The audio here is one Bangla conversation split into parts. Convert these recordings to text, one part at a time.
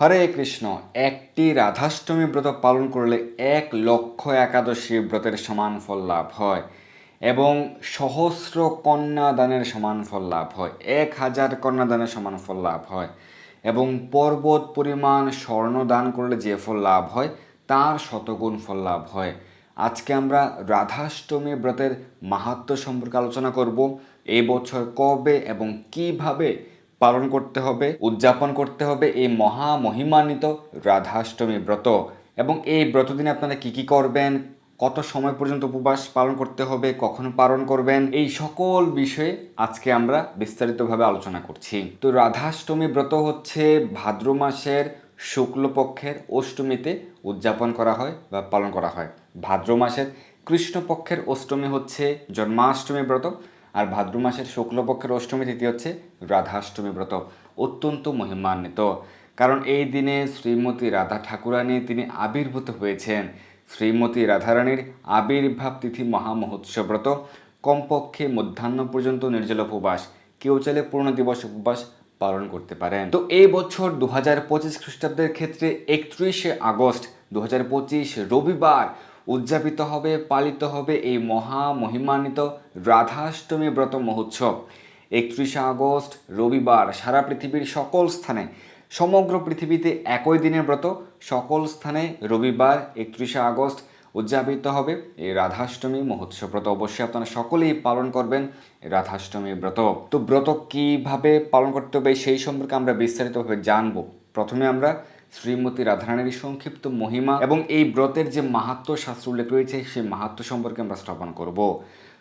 হরে কৃষ্ণ, একটি রাধাষ্টমী ব্রত পালন করলে এক লক্ষ একাদশী ব্রতের সমান ফল লাভ হয় এবং সহস্র কন্যাদানের সমান ফল লাভ হয়, এক হাজার কন্যাদানের সমান ফল লাভ হয় এবং পর্বত পরিমাণ স্বর্ণ দান করলে যে ফল লাভ হয়, তার শতগুণ ফল লাভ হয়। আজকে আমরা রাধাষ্টমী ব্রতের মাহাত্ম্য সম্পর্কে আলোচনা করব এই বছর কবে এবং কীভাবে পালন করতে হবে, উদযাপন করতে হবে এই মহা মহিমান্বিত রাধাষ্টমী ব্রত। এবং এই ব্রত দিনে আপনারা কি কি করবেন, কত সময় পর্যন্ত উপবাস পালন করতে হবে, কখন পালন করবেন, এই সকল বিষয়ে আজকে আমরা বিস্তারিতভাবে আলোচনা করছি। তো রাধাষ্টমী ব্রত হচ্ছে ভাদ্র মাসের শুক্লপক্ষের অষ্টমীতে উদযাপন করা হয় বা পালন করা হয়। ভাদ্র মাসের কৃষ্ণপক্ষের অষ্টমী হচ্ছে জন্মাষ্টমী ব্রত। আর ভাদ্র মাসের শুক্লপক্ষের অষ্টমী তিথি হচ্ছে রাধাষ্টমী ব্রত, অত্যন্ত মহিমান্বিত। কারণ এই দিনে শ্রীমতী রাধা ঠাকুরানী তিনি আবির্ভূত হয়েছেন। শ্রীমতী রাধারানীর আবির্ভাব তিথি মহামহোৎসব ব্রত, কমপক্ষে মধ্যাহ্ন পর্যন্ত নির্জল উপবাস, কেউ চাইলে পূর্ণ দিবস উপবাস পালন করতে পারেন। তো এই বছর দু হাজার পঁচিশ খ্রিস্টাব্দের ক্ষেত্রে একত্রিশে আগস্ট দু হাজার পঁচিশ রবিবার উদযাপিত হবে, পালিত হবে এই মহা মহিমান্বিত রাধাষ্টমী ব্রত মহোৎসব। একত্রিশে আগস্ট, রবিবার, সারা পৃথিবীর সকল স্থানে, সমগ্র পৃথিবীতে একই দিনের ব্রত। সকল স্থানে রবিবার, একত্রিশে আগস্ট উদযাপিত হবে এই রাধাষ্টমী মহোৎসব ব্রত। অবশ্যই আপনারা সকলেই পালন করবেন রাধাষ্টমী ব্রত। তো ব্রত কীভাবে পালন করতে হবে সেই সম্পর্কে আমরা বিস্তারিতভাবে জানব। প্রথমে আমরা শ্রীমতী রাধারানীর সংক্ষিপ্ত মহিমা এবং এই ব্রতের যে মাহাত্ম শাস্ত্র উল্লেখ রয়েছে, সেই মাহাত্ম সম্পর্কে আমরা শ্রবণ করব।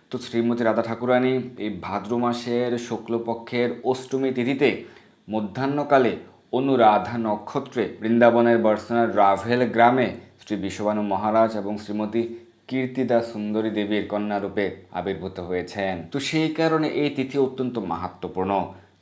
তো শ্রীমতী রাধা ঠাকুরানী এই ভাদ্র মাসের শুক্লপক্ষের অষ্টমী তিথিতে মধ্যাহ্নকালে অনুরাধা নক্ষত্রে বৃন্দাবনের বর্ষনার রাভেল গ্রামে শ্রী বিশ্ববানু মহারাজ এবং শ্রীমতী কীর্তিদা সুন্দরী দেবীর কন্যারূপে আবির্ভূত হয়েছেন। তো সেই কারণে এই তিথি অত্যন্ত মাহাত্মপূর্ণ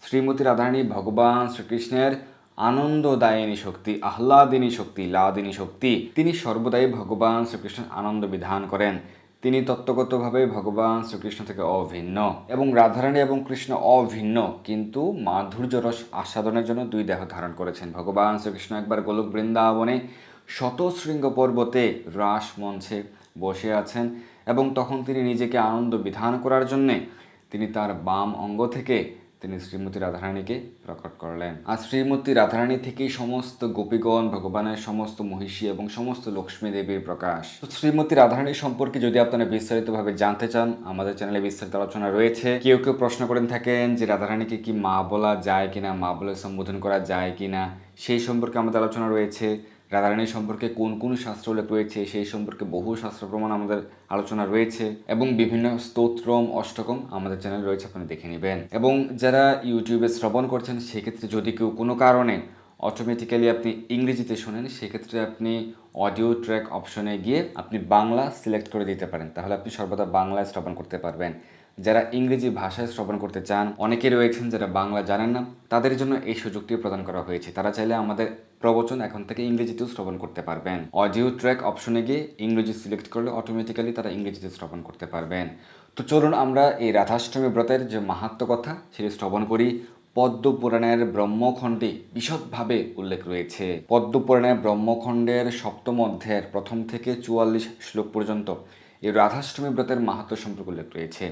শ্রীমতী রাধারানী ভগবান শ্রীকৃষ্ণের আনন্দদায়িনী শক্তি, আহ্লাদিনী শক্তি, লাদিনী শক্তি, তিনি সর্বদাই ভগবান শ্রীকৃষ্ণের আনন্দ বিধান করেন। তিনি তত্ত্বগতভাবে ভগবান শ্রীকৃষ্ণ থেকে অভিন্ন এবং রাধারানী এবং কৃষ্ণ অভিন্ন, কিন্তু মাধুর্য রস আস্বাদনের জন্য দুই দেহ ধারণ করেছেন। ভগবান শ্রীকৃষ্ণ একবার গোলক বৃন্দাবনে শতশৃঙ্গ পর্বতে রাস মঞ্চে বসে আছেন এবং তখন তিনি নিজেকে আনন্দ বিধান করার জন্যে তিনি তার বাম অঙ্গ থেকে তিনি শ্রীমতী রাধারানীকে প্রকট করলেন। আর শ্রীমতী রাধারানী থেকেই সমস্ত গোপীগণ, ভগবানের সমস্ত মহিষী এবং সমস্ত লক্ষ্মী দেবীর প্রকাশ। শ্রীমতী রাধারানী সম্পর্কে যদি আপনারা বিস্তারিতভাবে জানতে চান, আমাদের চ্যানেলে বিস্তারিত আলোচনা রয়েছে। কেউ কেউ প্রশ্ন করেন থাকেন যে রাধারানীকে কি মা বলা যায় কিনা, মা বলে সম্বোধন করা যায় কিনা, সেই সম্পর্কে আমাদের আলোচনা রয়েছে। রাধারানী সম্পর্কে কোন কোন শাস্ত্র উল্লেখ রয়েছে, সেই সম্পর্কে বহু শাস্ত্র প্রমাণ আমাদের আলোচনা রয়েছে এবং বিভিন্ন স্তোত্রম অষ্টকম আমাদের চ্যানেল রয়েছে, আপনি দেখে নেবেন। এবং যারা ইউটিউবে শ্রবণ করছেন, সেক্ষেত্রে যদি কেউ কোনো কারণে অটোমেটিক্যালি আপনি ইংরেজিতে শোনেন, সেক্ষেত্রে আপনি অডিও ট্র্যাক অপশনে গিয়ে আপনি বাংলা সিলেক্ট করে দিতে পারেন। তাহলে আপনি সর্বদা বাংলায় শ্রবণ করতে পারবেন। যারা ইংরেজি ভাষায় শ্রবণ করতে চান অনেকে রয়েছেন যারা বাংলা জানেন না, তাদের জন্য এই সুযোগটি প্রদান করা হয়েছে। তারা চাইলে আমাদের প্রবচন এখন থেকে ইংরেজিতেও শ্রবণ করতে পারবেন। অডিও ট্র্যাক অপশনে গিয়ে ইংরেজি সিলেক্ট করলে অটোমেটিক্যালি তারা ইংরেজিতে শ্রবণ করতে পারবেন। তো চলুন আমরা এই রাধাষ্টমী ব্রতের যে মাহাত্ম কথা, সেটি শ্রবণ করি। পদ্মপুরাণের ব্রহ্মখণ্ডে বিশদভাবে উল্লেখ রয়েছে। পদ্মপুরাণের ব্রহ্মখণ্ডের সপ্তম অধ্যায়ের প্রথম থেকে চুয়াল্লিশ শ্লোক পর্যন্ত এই রাধাষ্টমী ব্রতের মাহাত্ম সম্পর্কে উল্লেখ রয়েছে।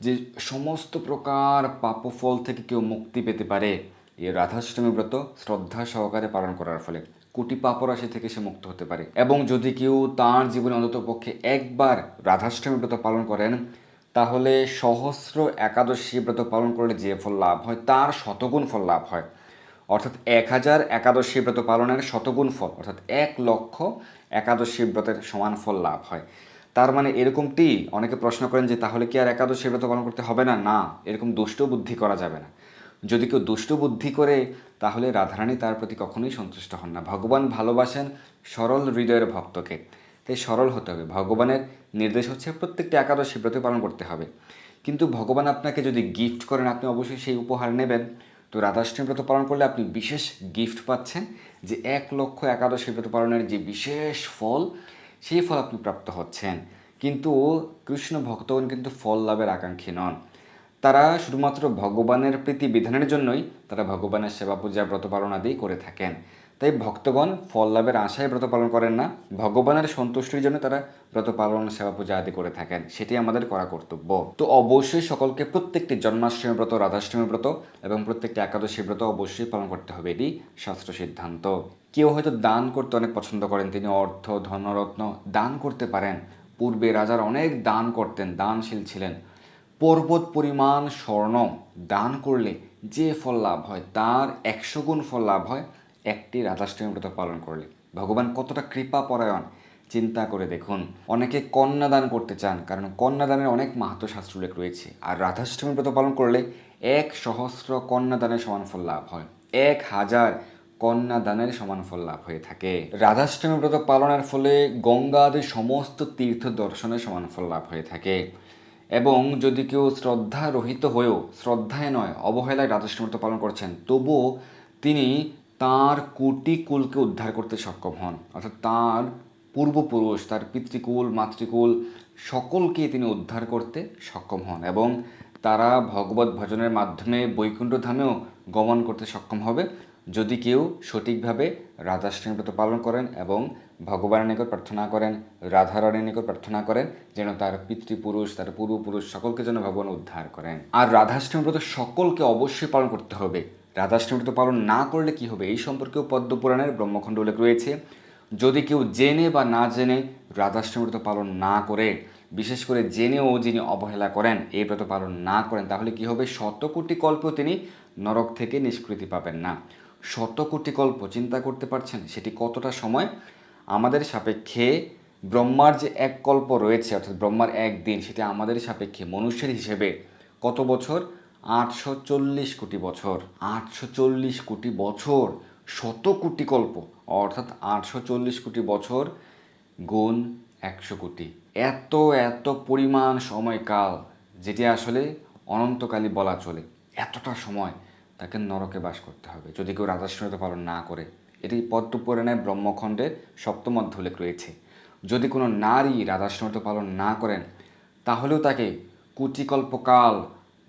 যে সমস্ত প্রকার পাপফল থেকে কেউ মুক্তি পেতে পারে, এই রাধাষ্টমী ব্রত শ্রদ্ধা সহকারে পালন করার ফলে কোটি পাপরাশি থেকে সে মুক্ত হতে পারে। এবং যদি কেউ তার জীবনে অন্তত পক্ষে একবার রাধাষ্টমী ব্রত পালন করেন, তাহলে সহস্র একাদশী ব্রত পালন করলে যে ফল লাভ হয়, তার শতগুণ ফল লাভ হয়। অর্থাৎ এক হাজার একাদশী ব্রত পালনের শতগুণ ফল, অর্থাৎ এক লক্ষ একাদশী ব্রতের সমান ফল লাভ হয়। তার মানে এরকমটি অনেকে প্রশ্ন করেন যে তাহলে কি আর একাদশী ব্রত পালন করতে হবে না? না, এরকম দুষ্ট বুদ্ধি করা যাবে না। যদি কেউ দুষ্ট বুদ্ধি করে, তাহলে রাধারানী তার প্রতি কখনোই সন্তুষ্ট হন না। ভগবান ভালোবাসেন সরল হৃদয়ের ভক্তকে। তাই সরল হতে হবে। ভগবানের নির্দেশ হচ্ছে প্রত্যেকটা একাদশী ব্রত পালন করতে হবে। কিন্তু ভগবান আপনাকে যদি গিফট করেন, আপনি অবশ্যই সেই উপহার নেবেন। তো রাধাষ্টমী ব্রত পালন করলে আপনি বিশেষ গিফট পাচ্ছেন যে এক লক্ষ একাদশী ব্রত পালনের যে বিশেষ ফল সেই ফল আপনি প্রাপ্ত হচ্ছেন। কিন্তু কৃষ্ণ ভক্তগণ কিন্তু ফল লাভের আকাঙ্ক্ষী নন। তারা শুধুমাত্র ভগবানের প্রীতি বিধানের জন্যই তারা ভগবানের সেবা পূজা ব্রত পালন আদি করে থাকেন। তাই ভক্তগণ ফল লাভের আশায় ব্রত পালন করেন না। ভগবানের সন্তুষ্টির জন্য তারা ব্রত পালন, সেবা পূজা আদি করে থাকেন। সেটি আমাদের করা কর্তব্য। তো অবশ্যই সকলকে প্রত্যেকটি জন্মাষ্টমী ব্রত, রাধাষ্টমী ব্রত এবং প্রত্যেকটি একাদশী ব্রত অবশ্যই পালন করতে হবে এটি শাস্ত্র সিদ্ধান্ত। কেউ হয়তো দান করতে অনেক পছন্দ করেন, তিনি অর্থ, ধনরত্ন দান করতে পারেন। পূর্বে রাজার অনেক দান করতেন, দানশীল ছিলেন। পর্বত, পরিমাণ, স্বর্ণ দান করলে যে ফল লাভ হয়, তার একশো গুণ ফল লাভ হয়। একটি রাধাষ্টমী ব্রত পালন করলে। ভগবান কতটা কৃপা পরায়ণ, চিন্তা করে দেখুন। অনেকে কন্যাদান করতে চান, কারণ কন্যাদানের অনেক মাহাত্ম শাস্ত্র উল্লেখ রয়েছে। আর রাধাষ্টমী ব্রত পালন করলে এক সহস্র কন্যাদানের সমান ফল লাভ হয়। এক হাজার কন্যাদানের সমান ফল লাভ হয়ে থাকে। রাধাষ্টমী ব্রত পালনের ফলে গঙ্গা আদি সমস্ত তীর্থ দর্শনের সমান ফল লাভ হয়ে থাকে। এবং যদি কেউ শ্রদ্ধা রহিত হয়েও, শ্রদ্ধায় নয়, অবহেলায় রাধাষ্টমী ব্রত পালন করছেন, তবুও তিনি তার কোটি কুলকে উদ্ধার করতে সক্ষম হন। অর্থাৎ তার পূর্বপুরুষ, তার পিতৃকুল, মাতৃকুল, সকলকে তিনি উদ্ধার করতে সক্ষম হন এবং তারা ভগবত ভজনের মাধ্যমে বৈকুণ্ঠ ধামেও গমন করতে সক্ষম হবে। যদি কেউ সঠিকভাবে রাধাষ্টমী ব্রত পালন করেন এবং ভগবানের নিকট প্রার্থনা করেন, রাধারণের নিকট প্রার্থনা করেন, যেন তার পিতৃপুরুষ, তার পূর্বপুরুষ সকলকে যেন ভগবান উদ্ধার করেন। আর রাধাষ্টমী ব্রত সকলকে অবশ্যই পালন করতে হবে। রাধাষ্টমী ব্রত পালন না করলে কি হবে? এই সম্পর্কেও পদ্মপুরাণের ব্রহ্মখণ্ড উল্লেখ রয়েছে। যদি কেউ জেনে বা না জেনে রাধাষ্টমী ব্রত পালন না করে, বিশেষ করে জেনেও যিনি অবহেলা করেন এই ব্রত পালন না করেন, তাহলে কি হবে? শত কোটি কল্পেও তিনি নরক থেকে নিষ্কৃতি পাবেন না। শত কোটি কল্প চিন্তা করতে পারছেন? সেটি কতটা সময়? আমাদের সাপেক্ষে ব্রহ্মার যে এক কল্প রয়েছে, অর্থাৎ ব্রহ্মার এক দিন, সেটা আমাদের সাপেক্ষে মনুষ্যের হিসেবে কত বছর? আটশো চল্লিশ কোটি বছর, আটশো চল্লিশ কোটি বছর, শত কোটি কল্প, অর্থাৎ আটশো চল্লিশ কোটি বছর গুণ একশো কোটি। এত এত পরিমাণ সময়কাল যেটি আসলে অনন্তকালই বলা চলে, এতটা সময় তাকে নরকে বাস করতে হবে, যদি কেউ রাধাশ্রমিত পালন না করে। এটি পদ্মপুরাণের ব্রহ্মখণ্ডের সপ্তম উল্লেখ রয়েছে। যদি কোনো নারী রাধাশ্রমিত পালন না করেন, তাহলেও তাকে কুচিকল্পকাল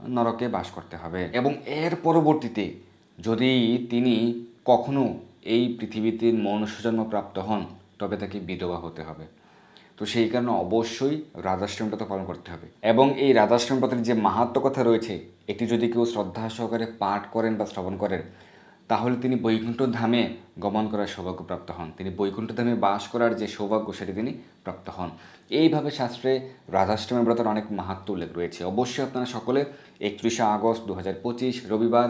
নরকে বাস করতে হবে। এবং এর পরবর্তীতে যদি তিনি কখনো এই পৃথিবীতে মনুষ্যজন্ম প্রাপ্ত হন, তবে তাকে বিধবা হতে হবে। তো সেই কারণে অবশ্যই রাধাশ্রম পালন করতে হবে। এবং এই রাধাশ্রম যে মাহাত্ম কথা রয়েছে, এটি যদি কেউ শ্রদ্ধা সহকারে পাঠ করেন বা শ্রবণ করেন তাহলে তিনি বৈকুণ্ঠ ধামে গমন করার সৌভাগ্য প্রাপ্ত হন। তিনি বৈকুণ্ঠ ধামে বাস করার যে সৌভাগ্য, সেটি তিনি প্রাপ্ত হন। এইভাবে শাস্ত্রে রাধাষ্টমী ব্রতের অনেক মাহাত্ম উল্লেখ রয়েছে। অবশ্যই আপনারা সকলে একত্রিশে আগস্ট দু হাজার পঁচিশ রবিবার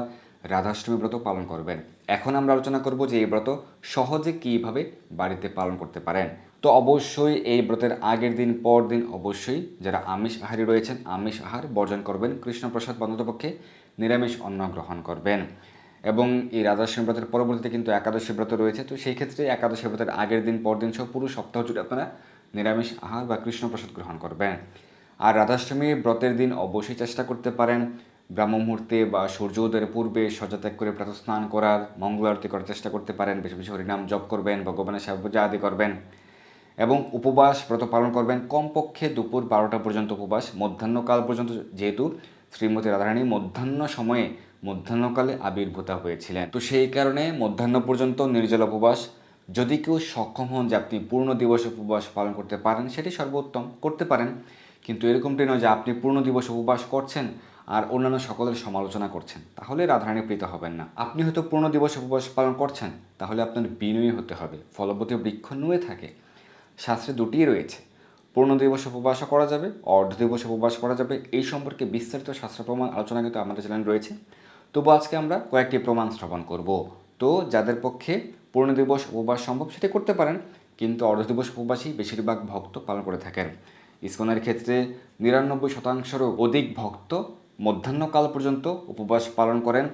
রাধাষ্টমী ব্রত পালন করবেন। এখন আমরা আলোচনা করব যে এই ব্রত সহজে কীভাবে বাড়িতে পালন করতে পারেন। তো অবশ্যই এই ব্রতের আগের দিন পর দিন অবশ্যই যারা আমিষ আহারী রয়েছেন আমিষ আহার বর্জন করবেন। কৃষ্ণপ্রসাদ বন্ধুপক্ষে নিরামিষ অন্ন গ্রহণ করবেন। এবং এই রাধাষ্টমী ব্রতের পরবর্তীতে কিন্তু একাদশী ব্রত রয়েছে। তো সেই ক্ষেত্রে একাদশী ব্রতের আগের দিন পর দিন সব পুরো সপ্তাহ জুড়ে আপনারা নিরামিষ আহার বা কৃষ্ণপ্রসাদ গ্রহণ করবেন। আর রাধাষ্টমী ব্রতের দিন অবশ্যই চেষ্টা করতে পারেন। ব্রাহ্ম মুহূর্তে বা সূর্য উদয়ের পূর্বে সজাত্যাগ করে প্রাতঃস্নান করার, মঙ্গল আরতি করার চেষ্টা করতে পারেন। বেশি বেশি হরিনাম জপ করবেন, ভগবানের পূজা আদি করবেন এবং উপবাস ব্রত পালন করবেন। কমপক্ষে দুপুর বারোটা পর্যন্ত উপবাস, মধ্যাহ্নকাল পর্যন্ত যেহেতু শ্রীমতী রাধারানী মধ্যাহ্ন সময়ে মধ্যাহ্নকালে আবির্ভূতা হয়েছিলেন। তো সেই কারণে মধ্যাহ্ন পর্যন্ত নির্জল উপবাস, যদি কেউ সক্ষম হন যে আপনি পূর্ণ দিবস উপবাস পালন করতে পারেন, সেটি সর্বোত্তম, করতে পারেন। কিন্তু এরকমটি নয় যে আপনি পূর্ণ দিবস উপবাস করছেন আর অন্যান্য সকলের সমালোচনা করছেন। তাহলে রাধারানী প্রীত হবেন না। আপনি হয়তো পূর্ণ দিবস উপবাস পালন করছেন, তাহলে আপনার বিনয়ী হতে হবে, ফলবতী বৃক্ষ নুয়ে থাকে। শাস্ত্রে দুটিই রয়েছে। পূর্ণ দিবস উপবাসও করা যাবে, অর্ধ দিবস উপবাস করা যাবে। এই সম্পর্কে বিস্তারিত শাস্ত্র প্রমাণ আলোচনা কিন্তু আমাদের চ্যানেল রয়েছে। তবু আজকে আমরা কয়েকটি প্রমাণ স্থাপন করব। তো যাদের পক্ষে পূর্ণ দিবস উপবাস সম্ভব সেটি করতে পারেন, কিন্তু অর্ধ দিবস উপবাসই বেশিরভাগ ভক্ত পালন করে থাকেন। ইস্কনের ক্ষেত্রে নিরানব্বই শতাংশেরও অধিক ভক্ত মধ্যাহ্নকাল পর্যন্ত উপবাস পালন করেন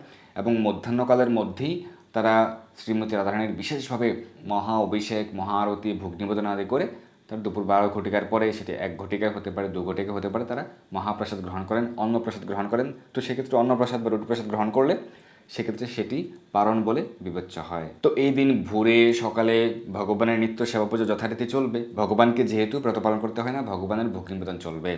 এবং মধ্যাহ্নকালের মধ্যেই তারা শ্রীমতী রাধারানীর বিশেষভাবে মহা অভিষেক, মহা আরতি, ভোগ নিবেদন আদি করে তার দুপুর বারো ঘটিকার পরে সেটি এক ঘটিকায় হতে পারে, দু ঘটিকা হতে পারে, তারা মহাপ্রসাদ গ্রহণ করেন, অন্নপ্রসাদ গ্রহণ করেন। তো সেক্ষেত্রে অন্নপ্রসাদ বা রুটিপ্রসাদ গ্রহণ করলে সেক্ষেত্রে সেটি পারণ বলে বিবেচ্য হয়। তো এই দিন ভোরে সকালে ভগবানের নিত্য সেবা পুজো যথারীতি চলবে। ভগবানকে যেহেতু ব্রত পালন করতে হয় না, ভগবানের ভোগ নিবেদন চলবে।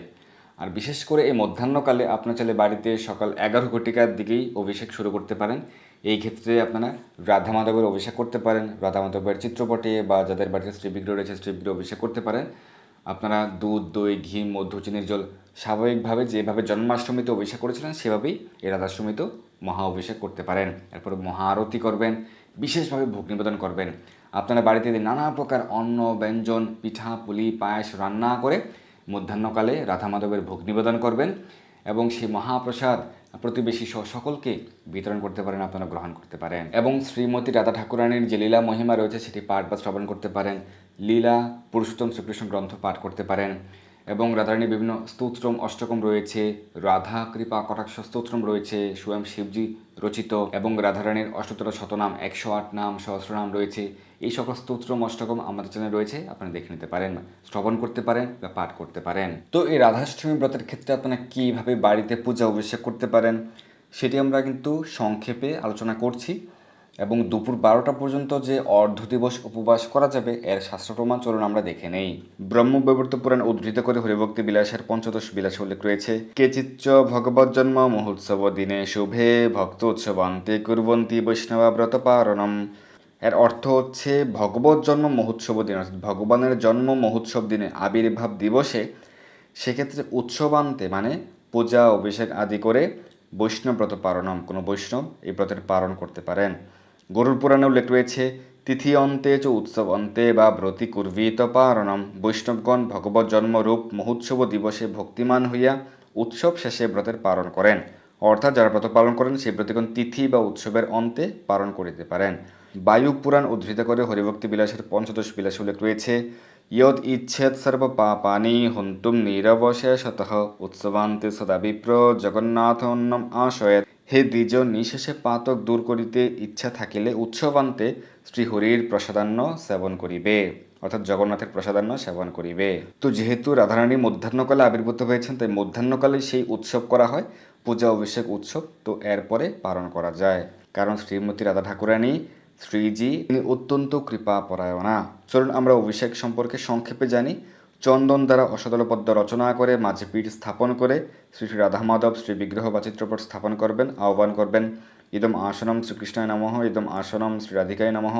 আর বিশেষ করে এই মধ্যাহ্নকালে আপনার চাইলে বাড়িতে সকাল এগারো ঘটিকার দিকেই অভিষেক শুরু করতে পারেন। এই ক্ষেত্রে আপনারা রাধা মাধবের অভিষেক করতে পারেন, রাধা মাধবের চিত্রপটে বা যাদের বাড়িতে শ্রী বিগ্রহ রয়েছে শ্রী বিগ্রহ অভিষেক করতে পারেন। আপনারা দুধ, দই, ঘি, মধু, চিনির জল স্বাভাবিকভাবে যেভাবে জন্মাষ্টমীতে অভিষেক করেছিলেন, সেভাবেই এই রাধাষ্টমীতেও মহা অভিষেক করতে পারেন। এরপর মহা আরতি করবেন, বিশেষভাবে ভোগ নিবেদন করবেন। আপনারা বাড়িতে নানা প্রকার অন্ন, ব্যঞ্জন, পিঠা, পুলি, পায়েস রান্না করে মধ্যাহ্নকালে রাধা মাধবের ভোগ নিবেদন করবেন এবং সেই মহাপ্রসাদ প্রতিবেশী সহ সকলকে বিতরণ করতে পারেন, আপনারা গ্রহণ করতে পারেন। এবং শ্রীমতী রাধা ঠাকুরানীর যে লীলা মহিমা রয়েছে, সেটি পাঠ বা শ্রবণ করতে পারেন। লীলা, পুরুষোত্তম শ্রীকৃষ্ণ গ্রন্থ পাঠ করতে পারেন। এবং রাধারানীর বিভিন্ন স্তোত্রম অষ্টকম রয়েছে। রাধা কৃপা কটাক্ষ স্তোত্রম রয়েছে, স্বয়ং শিবজি রচিত এবং রাধারানীর অষ্টতর শতনাম, একশো আট নাম, সহস্রনাম রয়েছে। এই সকল স্তোত্রম অষ্টকম আমাদের চ্যানেলে রয়েছে, আপনারা দেখে নিতে পারেন, শ্রবণ করতে পারেন বা পাঠ করতে পারেন। তো এই রাধাষ্টমী ব্রতের ক্ষেত্রে আপনারা কীভাবে বাড়িতে পূজা অভিষেক করতে পারেন, সেটি আমরা কিন্তু সংক্ষেপে আলোচনা করছি। এবং দুপুর বারোটা পর্যন্ত যে অর্ধ দিবস উপবাস করা যাবে, এর শাস্ত্র প্রমাণ চলুন আমরা দেখে নেই। ব্রহ্মবৈবর্ত পুরাণ উদ্ধৃত করে হরিভক্তি বিলাসের পঞ্চদশ বিলাস উল্লেখ রয়েছে। কেচিচ্চ ভগবত জন্ম মহোৎসব দিনে শুভে ভক্ত উৎসবান্তে কুর্বন্তী বৈষ্ণবা ব্রত পারণম। এর অর্থ হচ্ছে ভগবত জন্ম মহোৎসব দিন, অর্থাৎ ভগবানের জন্ম মহোৎসব দিনে আবির্ভাব দিবসে সেক্ষেত্রে উৎসবান্তে মানে পূজা, অভিষেক আদি করে বৈষ্ণব ব্রত পারণম। কোনো বৈষ্ণব এই ব্রতের পালন করতে পারেন। গরুর পুরাণে উল্লেখ রয়েছে তিথি অন্তে চ উৎসব অন্তে বা ব্রতি কুর্বীত পারণম। বৈষ্ণবগণ ভগবত জন্মরূপ মহোৎসব দিবসে ভক্তিমান হইয়া উৎসব শেষে ব্রতের পালন করেন। অর্থাৎ যারা ব্রত পালন করেন, সেই ব্রতিগণ তিথি বা উৎসবের অন্তে পালন করিতে পারেন। বায়ু পুরাণ উদ্ধৃত করে হরিভক্তি বিলাসের পঞ্চদশ বিলাস উল্লেখ রয়েছে ইয়দ ইচ্ছেদ সর্ব পাপানি হন্তুম নিরবশেষত উৎসবান্তে সদা বিপ্র জগন্নাথ অন্নম আশয়েত হে দ্বিজ নিঃশেষে পাতক দূর করিতে ইচ্ছা থাকিলে উৎসবান্তে শ্রীহরির প্রসাদান্ন সেবন করিবে, অর্থাৎ জগন্নাথের প্রসাদান্ন সেবন করিবে। তো যেহেতু রাধারানী মধ্যাহ্নকালে আবির্ভূত হয়েছেন, তাই মধ্যাহ্নকালে সেই উৎসব করা হয়, পূজা অভিষেক উৎসব, তো এরপরে পালন করা যায়। কারণ শ্রীমতী রাধা ঠাকুরানী শ্রীজি, তিনি অত্যন্ত কৃপা পরায়ণা চলুন আমরা অভিষেক সম্পর্কে সংক্ষেপে জানি চন্দন দ্বারা অসদল পদ্ম রচনা করে, মাঝে পীঠ স্থাপন করে, শ্রী শ্রী রাধা মাধব শ্রী বিগ্রহ বা চিত্রপট স্থাপন করবেন, আহ্বান করবেন। ইদম আসনম শ্রীকৃষ্ণায় নমঃ, ইদম আসনম শ্রী রাধিকায় নমঃ।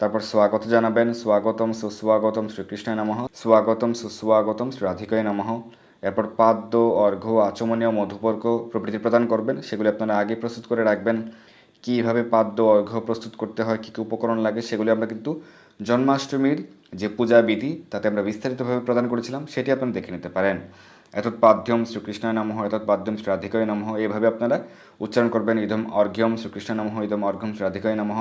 তারপর স্বাগত জানাবেন, স্বাগতম সুস্বাগতম শ্রীকৃষ্ণায় নমঃ। স্বাগতম সুস্বাগতম শ্রী রাধিকায় নমঃ। এরপর পাদ্য, অর্ঘ্য, আচমনীয়, মধুপর্ক প্রভৃতি প্রদান করবেন, সেগুলি আপনারা আগে প্রস্তুত করে রাখবেন। কীভাবে পাদ্য, অর্ঘ্য প্রস্তুত করতে হয়, কী কী উপকরণ লাগে, সেগুলি আমরা কিন্তু জন্মাষ্টমীর যে পূজা বিধি তাতে আমরা বিস্তারিতভাবে প্রদান করেছিলাম, সেটি আপনারা দেখে নিতে পারেন। এতৎ পাদ্যম শ্রীকৃষ্ণায় নমঃ, এতৎ পাদ্যম শ্রী রাধিকায় নমঃ, এইভাবে আপনারা উচ্চারণ করবেন, ইদম অর্ঘ্যম শ্রীকৃষ্ণ নমঃ, ইদম অর্ঘ্যম শ্রীরাধিকায় নমঃ,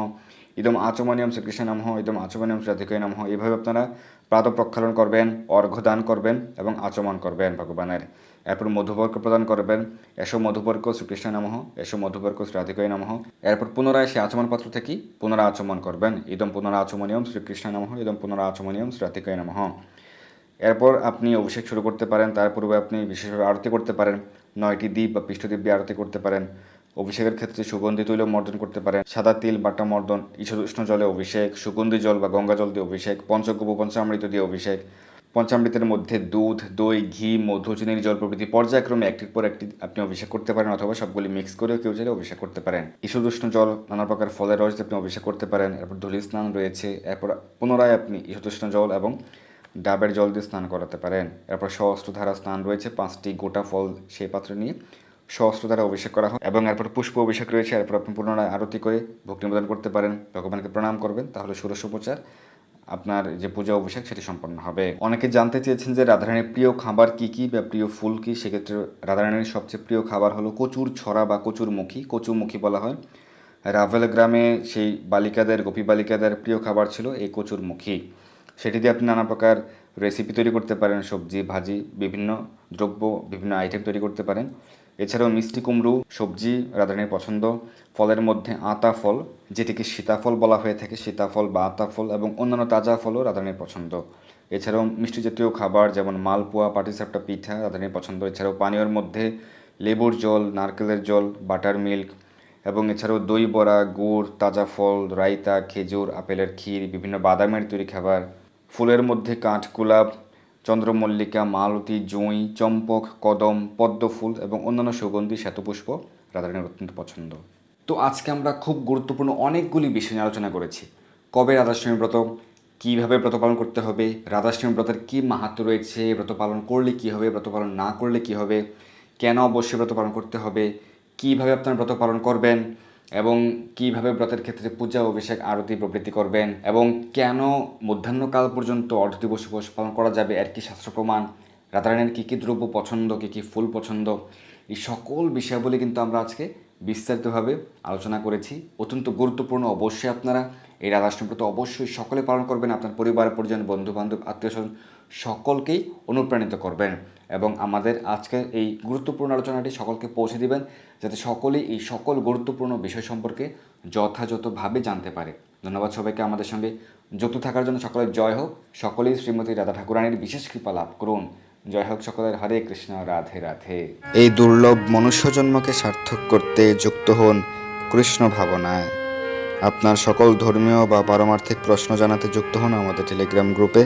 ইদম আচমনিয়ম শ্রীকৃষ্ণ নমঃ, ইদম আচমনিয়ম শ্রীরাধিকায় নমঃ, এইভাবে আপনারা প্রাত প্রক্ষালন করবেন অর্ঘ্য দান করবেন এবং আচমন করবেন ভগবানের। এরপর মধুপর্ক প্রদান করবেন। এসো মধুপর্ক শ্রীকৃষ্ণ নমঃ। এসো মধুপর্ক শ্রী রাধিকায় নমঃ। এরপর পুনরায় সেই আচমন পাত্র থেকেই পুনরা আচমন করবেন। ইদম পুনরা আচমনিয়ম শ্রীকৃষ্ণ নমঃ। ইদম পুনরা আচমনিয়ম শ্রী রাধিকায় নমঃ। এরপর আপনি অভিষেক শুরু করতে পারেন। তার পূর্বে আপনি বিশেষভাবে আরতি করতে পারেন। নয়টি দ্বীপ বা পৃষ্ঠদ্বীপ দিয়ে আরতি করতে পারেন। অভিষেকের ক্ষেত্রে সুগন্ধি তৈল মর্দন করতে পারেন। সাদা তিল, বাটা মর্দন ঈষদুষ্ণ জলে অভিষেক, সুগন্ধি জল বা গঙ্গা জল দিয়ে অভিষেক পঞ্চগোপ পঞ্চামৃত দিয়ে অভিষেক পঞ্চামৃতের মধ্যে দুধ, দই, ঘি, মধু চিনির জল প্রভৃতি পর্যায়ক্রমে একটির পর একটি আপনি অভিষেক করতে পারেন অথবা সবগুলি মিক্স করেও কেউ চাইলে অভিষেক করতে পারেন। ঈষদুষ্ণ জল, নানা প্রকার ফলের রস আপনি অভিষেক করতে পারেন। এরপর ধুলি স্নান রয়েছে। এরপর পুনরায় আপনি ঈষদুষ্ণ জল এবং ডাবের জল দিয়ে স্নান করাতে পারেন। এরপর সহস্রধারা স্নান রয়েছে। পাঁচটি গোটা ফল সেই পাত্রে নিয়ে সহস্রধারা অভিষেক করা হয় এবং এরপর পুষ্প অভিষেক রয়েছে। এরপর আপনি পুনরায় আরতি করে ভক্তি নিবেদন করতে পারেন। ভগবানকে প্রণাম করবেন। তাহলে ষোড়শোপচার আপনার যে পূজা অভিষেক সেটি সম্পন্ন হবে। অনেকে জানতে চেয়েছেন যে রাধারানীর প্রিয় খাবার কি কি বা প্রিয় ফুল কি? সেক্ষেত্রে রাধারানীর সবচেয়ে প্রিয় খাবার হলো কচুর ছড়া বা কচুর কচুরমুখী কচুরমুখী বলা হয়। রাভেল গ্রামে সেই বালিকাদের, গোপী বালিকাদের প্রিয় খাবার ছিল এই কচুরমুখী সেটি দিয়ে আপনি নানা প্রকার রেসিপি তৈরি করতে পারেন, সবজি, ভাজি, বিভিন্ন দ্রব্য, বিভিন্ন আইটেম তৈরি করতে পারেন। এছাড়াও মিষ্টি কুমড়ো, সবজি রাধারানীর পছন্দ, ফলের মধ্যে আতা ফল, যেটিকে সীতাফল বলা হয়ে থাকে, সীতাফল বা আতা ফল, এবং অন্যান্য তাজা ফলও রাধারানীর পছন্দ। এছাড়াও মিষ্টি জাতীয় খাবার যেমন মালপোয়া, পাটিসাপটা পিঠা রাধারানীর পছন্দ। এছাড়াও পানীয়র মধ্যে লেবুর জল, নারকেলের জল, বাটার মিল্ক, এবং এছাড়াও দই বড়া, গুড়, তাজা ফল, রায়তা, খেজুর, আপেলের ক্ষীর, বিভিন্ন বাদামের তৈরি খাবার। ফুলের মধ্যে কাঠগোলাপ চন্দ্রমল্লিকা, মালতী, জুঁই, চম্পক, কদম পদ্ম ফুল এবং অন্যান্য সুগন্ধি শ্বেতপুষ্প রাধারানীর অত্যন্ত পছন্দ। তো আজকে আমরা খুব গুরুত্বপূর্ণ অনেকগুলি বিষয় নিয়ে আলোচনা করেছি। কবে রাধাষ্টমী ব্রত, কীভাবে ব্রত পালন করতে হবে, রাধাষ্টমী ব্রতের কী মাহাত্ম রয়েছে, ব্রত পালন করলে কী হবে, ব্রত পালন না করলে কী হবে, কেন অবশ্যই ব্রত পালন করতে হবে, কীভাবে আপনার ব্রত পালন করবেন এবং কীভাবে ব্রতের ক্ষেত্রে পূজা, অভিষেক, আরতি প্রবৃত্তি করবেন এবং কেন মধ্যাহ্নকাল পর্যন্ত অর্ধ দিবস উপবাস পালন করা যাবে আর কি শাস্ত্র প্রমাণ, রাধারানীর কী কী দ্রব্য পছন্দ, কী কী ফুল পছন্দ, এই সকল বিষয়াবলী কিন্তু আমরা আজকে বিস্তারিতভাবে আলোচনা করেছি। অত্যন্ত গুরুত্বপূর্ণ অবশ্যই আপনারা এই রাধাষ্টমী ব্রত অবশ্যই সকলে পালন করবেন, আপনার পরিবার, পরিজন বন্ধু বান্ধব আত্মীয় স্বজন সকলকেই অনুপ্রাণিত করবেন। এবং আমাদের আজকের এই গুরুত্বপূর্ণ আলোচনাটি সকলকে পৌঁছে দিবেন, যাতে সকলেই এই সকল গুরুত্বপূর্ণ বিষয় সম্পর্কে যথাযথভাবে জানতে পারে। ধন্যবাদ সবাইকে আমাদের সঙ্গে যুক্ত থাকার জন্য। সকলের জয় হোক। সকলেই শ্রীমতী রাধা ঠাকুরানীর বিশেষ কৃপা লাভ করুন। জয় হোক সকলের। হরে কৃষ্ণ। রাধে রাধে। এই দুর্লভ মনুষ্য জন্মকে সার্থক করতে যুক্ত হন কৃষ্ণ ভাবনায়। আপনার সকল ধর্মীয় বা পারমার্থিক প্রশ্ন জানাতে যুক্ত হন আমাদের টেলিগ্রাম গ্রুপে।